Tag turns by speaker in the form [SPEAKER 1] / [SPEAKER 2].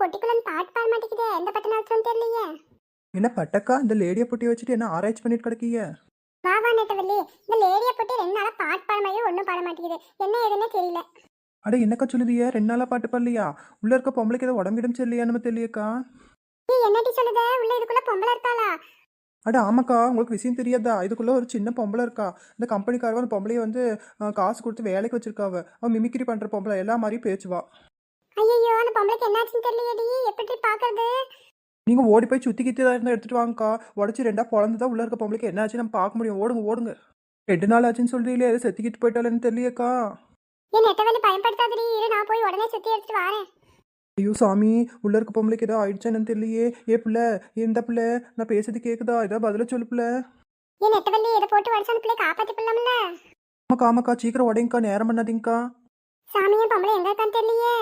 [SPEAKER 1] பொட்டிக்குள்ள பாட்டு பாட மாட்டேங்குதே. எந்த பட்ட நடத்துறோம் தெரியலையே.
[SPEAKER 2] என்ன பட்டக்கா இந்த லேடியை பொட்டி வச்சுட்டு என்ன ஆராய்ச்சி பண்ணிட்டு கிடக்கீங்க?
[SPEAKER 1] வா வா நெட்டவள்ளி. இந்த லேடியை போட்டு ரெண்டு நாளா பாட்டு பாட மாதிரியே ஒன்றும் பாட மாட்டேங்குது. என்ன ஏதுன்னே தெரியல.
[SPEAKER 2] அட என்னக்கா சொல்லுதியே ரெண்டு நாளா பாட்டு பாடலையா? உள்ள இருக்க பொம்பளைக்கு ஏதோ உடம்பிடம் சரியில்லையா நம்ம தெரியக்கா
[SPEAKER 1] நீ என்னடி சொல்லுத? உள்ள இதுக்குள்ள பொம்பளை இருக்காளா?
[SPEAKER 2] அட ஆமாக்கா உங்களுக்கு விஷயம் தெரியாதா? இதுக்குள்ள ஒரு சின்ன பொம்பளை இருக்கா? இந்த கம்பெனிக்காரவ அந்த பொம்பளைய வந்து அஹ், காசு கொடுத்து வேலைக்கு வச்சிருக்காவ. அவன் மிமிக்ரி பண்ற பொம்பளை எல்லா மாதிரியும் பேச்சுவா.
[SPEAKER 1] ஐயோ அந்த பொம்பளைக்கு என்னாச்சுன்னு தெரியலையேடி எப்படி பாக்குறது?
[SPEAKER 2] நீங்க ஓடி போய் சுத்தி கித்தி தான் இருந்தா எடுத்துட்டு வாங்கக்கா. உடச்சி ரெண்டா பொழந்துதான் உள்ள இருக்க பொம்பளைக்கு என்னாச்சு நம்ம பார்க்க முடியும். ஓடுங்க ஓடுங்க. ரெண்டு நாள் ஆச்சுன்னு சொல்றீங்களே எது செத்துக்கிட்டு போயிட்டாலன்னு தெரியலையேக்கா.
[SPEAKER 1] என் நெட்டவள்ளி பயன்படுத்தாதடி. இரு நான் போய் உடனே சுத்தி எடுத்துட்டு வரேன்.
[SPEAKER 2] ஐயோ சாமி உள்ள இருக்க பொம்பளைக்கு ஏதோ ஆயிடுச்சான்னு தெரியலையே. ஏ பிள்ளை எந்த பிள்ளை நான் பேசுறது கேக்குதா? ஏதோ பதில சொல்லு பிள்ளை.
[SPEAKER 1] என் நெட்டவள்ளி இதை போட்டு வடிச்சான பிள்ளை காப்பாத்தி பிள்ளாமல
[SPEAKER 2] ஆமாக்கா ஆமாக்கா. சீக்கிரம் உடைங்கக்கா நேரம் பண்ணாதீங்கக்கா.
[SPEAKER 1] சாமியும் பொம்பளை எங்க இருக்கான்னு தெரியலையே.